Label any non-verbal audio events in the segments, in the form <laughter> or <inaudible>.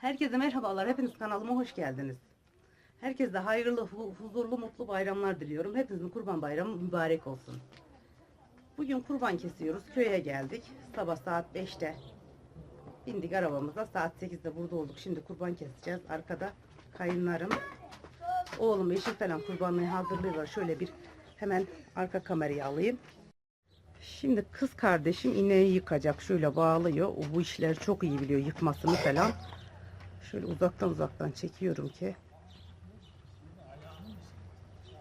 Herkese merhabalar. Hepiniz kanalıma hoş geldiniz. Herkese hayırlı, hu- huzurlu, mutlu bayramlar diliyorum. Hepinizin kurban bayramı mübarek olsun. Bugün kurban kesiyoruz. Köye geldik. Sabah saat 5'te bindik arabamıza. Saat 8'de burada olduk. Şimdi kurban keseceğiz. Arkada kayınlarım, oğlum, eşim falan kurbanlığı hazırlıyorlar. Şöyle bir hemen arka kamerayı alayım. Şimdi kız kardeşim ineği yıkacak. Şöyle bağlıyor. O bu işleri çok iyi biliyor yıkmasını falan. Şöyle uzaktan uzaktan çekiyorum ki.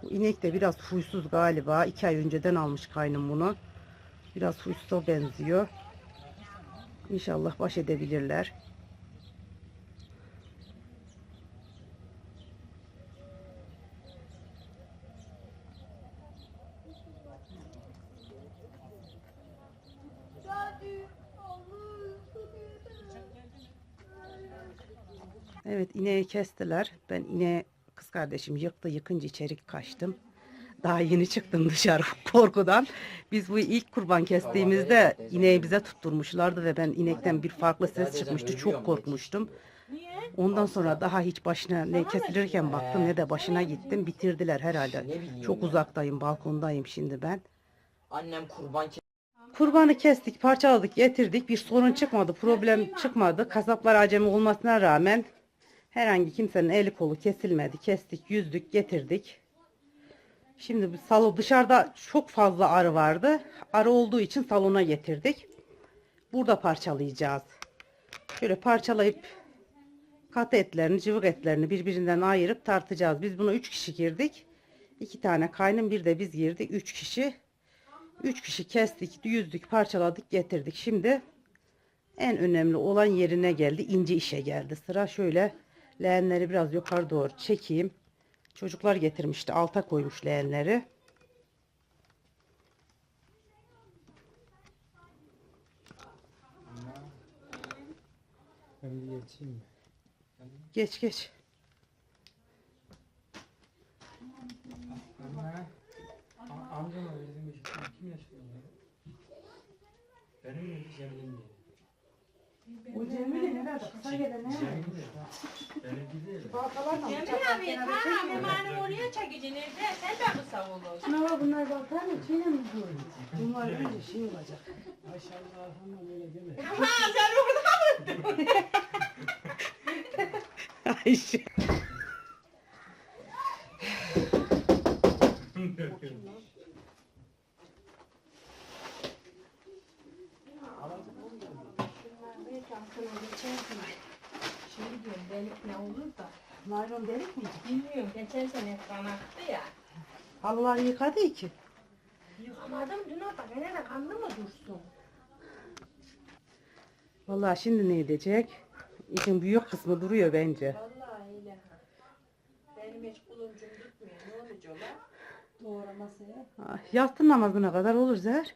Bu inek de biraz huysuz galiba. İki ay önceden almış kaynım bunu. Biraz huysuza benziyor. İnşallah baş edebilirler. Evet ineği kestiler. Ben ineği kız kardeşim yıktı. Yıkınca içeri kaçtım. Daha yeni çıktım dışarı <laughs> korkudan. Biz bu ilk kurban kestiğimizde ineği bize tutturmuşlardı ve ben inekten bir farklı ses çıkmıştı. Çok korkmuştum. Ondan sonra daha hiç başına ne kesilirken baktım ne de başına gittim. Bitirdiler herhalde. Çok uzaktayım, balkondayım şimdi ben. Annem kurban Kurbanı kestik, parçaladık, getirdik. Bir sorun çıkmadı, problem çıkmadı. Kasaplar acemi olmasına rağmen herhangi kimsenin eli kolu kesilmedi. Kestik, yüzdük, getirdik. Şimdi salon dışarıda çok fazla arı vardı. Arı olduğu için salona getirdik. Burada parçalayacağız. Şöyle parçalayıp katı etlerini, cıvık etlerini birbirinden ayırıp tartacağız. Biz buna 3 kişi girdik. 2 tane kaynım bir de biz girdik. 3 kişi. 3 kişi kestik, yüzdük, parçaladık, getirdik. Şimdi en önemli olan yerine geldi. ince işe geldi. Sıra şöyle leğenleri biraz yukarı doğru çekeyim. Çocuklar getirmişti. Alta koymuş leğenleri. Ben bir geçeyim mi? Geç geç. Anne. A- amcam var bizim bir şey. Kim yaşıyor? Benim mi Cemil'in mi? O Cemile ne kadar kısa gelen ne? De. Benimki değil. Cemil abi tamam emanim oraya çekeceksin evde sen de kısa olur. Şuna bunlar bakar mı? Çiğne mi Bunlar önce şey olacak. Maşallah hanım öyle deme. Ha sen orada mı? <laughs> Ayşe. Şimdi diyorum delik ne olur da. Naylon delik miydi? Bilmiyorum geçen sene kanaktı ya. Allah yıkadı ki. Yıkamadım dün orada gene de kanlı mı dursun? Vallahi şimdi ne edecek? İşin büyük kısmı duruyor bence. Vallahi öyle. Benim hiç kuluncum tutmuyor ne olacak la? Doğru masaya. Ah, Yastı namazına kadar olur Zer.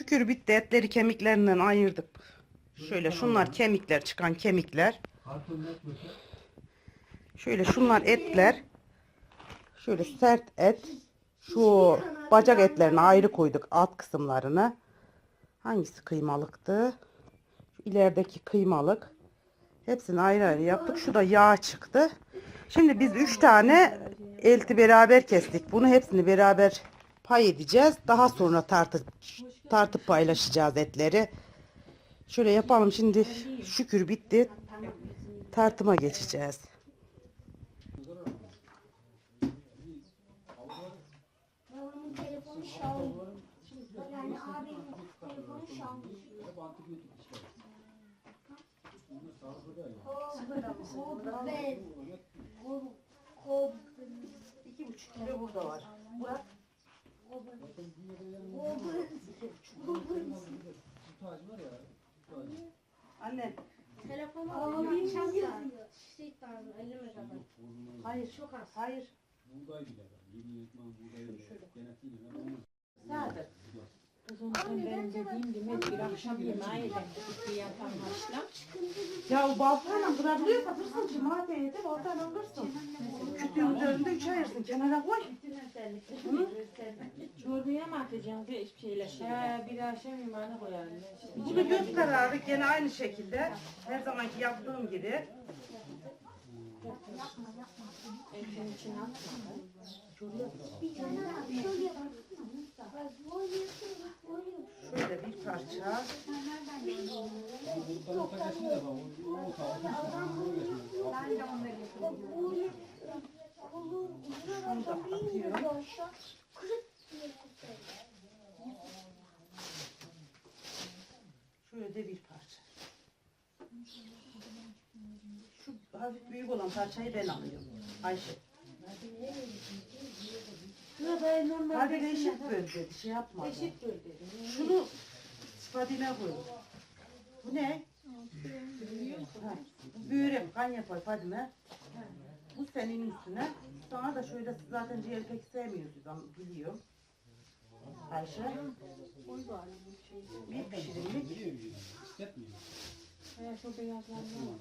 Şükür bitti etleri kemiklerinden ayırdık. Şöyle şunlar kemikler çıkan kemikler. Şöyle şunlar etler. Şöyle sert et. Şu bacak etlerini ayrı koyduk alt kısımlarını. Hangisi kıymalıktı? Şu ilerideki kıymalık. Hepsini ayrı ayrı yaptık. Şu da yağ çıktı. Şimdi biz üç tane elti beraber kestik. Bunu hepsini beraber pay edeceğiz. Daha sonra tartıp tartıp paylaşacağız etleri. Şöyle yapalım şimdi şükür bitti. Tartıma geçeceğiz. Babamın telefonu şarj. Yani abimin telefonu şarj. Ben. Kob. İki buçuk kilo burada var. Murat. Anne. Telefonu abimin şarj yazıyor. Şey tarzı 50 megabayt. Hayır. Çok az. Hayır. Buğday bile var. Yeni yetmem buğday bile. Genetiğiyle ben onu Sade. Kızım sen benim dediğim gibi bir akşam yemeği yedim. Bir yatan başla. Ya o baltayla ki madeye yeter ortadan kırsın. Kütüğün üzerinde üç ayırsın kenara koy. Çorbaya mı atacaksın bir şeyle şey? He bir akşam yemeğine koyarım. Bunu göz kararı gene aynı şekilde her zamanki yaptığım gibi Etin içine atma. Bir tane daha şöyle. Şöyle bir parça şunu da atıyorum. Şöyle de bir parça. Şu hafif büyük olan parçayı ben alıyorum. Ayşe. Hadi eşit böl dedi. Şey yapma. Eşit böl dedim. Şunu Fadime koy. Bu ne? Ha, bu börek kan yapar Fadime. Bu senin üstüne. Sana da şöyle zaten ciğer pek sevmiyorsunuz ama biliyorum. Ayşe. Bir pişirimlik. hissetmiyor. He şu beyazlarını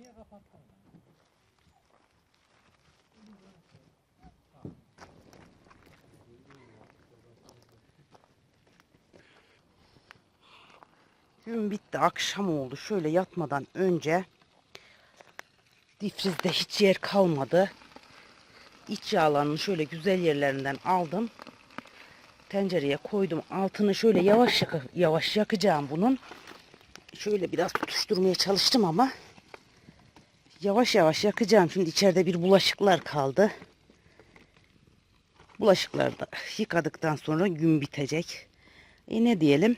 Niye kapattın? Gün bitti, akşam oldu. Şöyle yatmadan önce difrizde hiç yer kalmadı. İç yağlarını şöyle güzel yerlerinden aldım. Tencereye koydum. Altını şöyle yavaş yavaş yakacağım bunun. Şöyle biraz tutuşturmaya çalıştım ama yavaş yavaş yakacağım. Şimdi içeride bir bulaşıklar kaldı. Bulaşıkları da yıkadıktan sonra gün bitecek. E ne diyelim?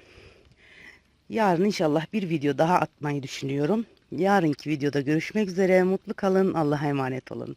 Yarın inşallah bir video daha atmayı düşünüyorum. Yarınki videoda görüşmek üzere. Mutlu kalın. Allah'a emanet olun.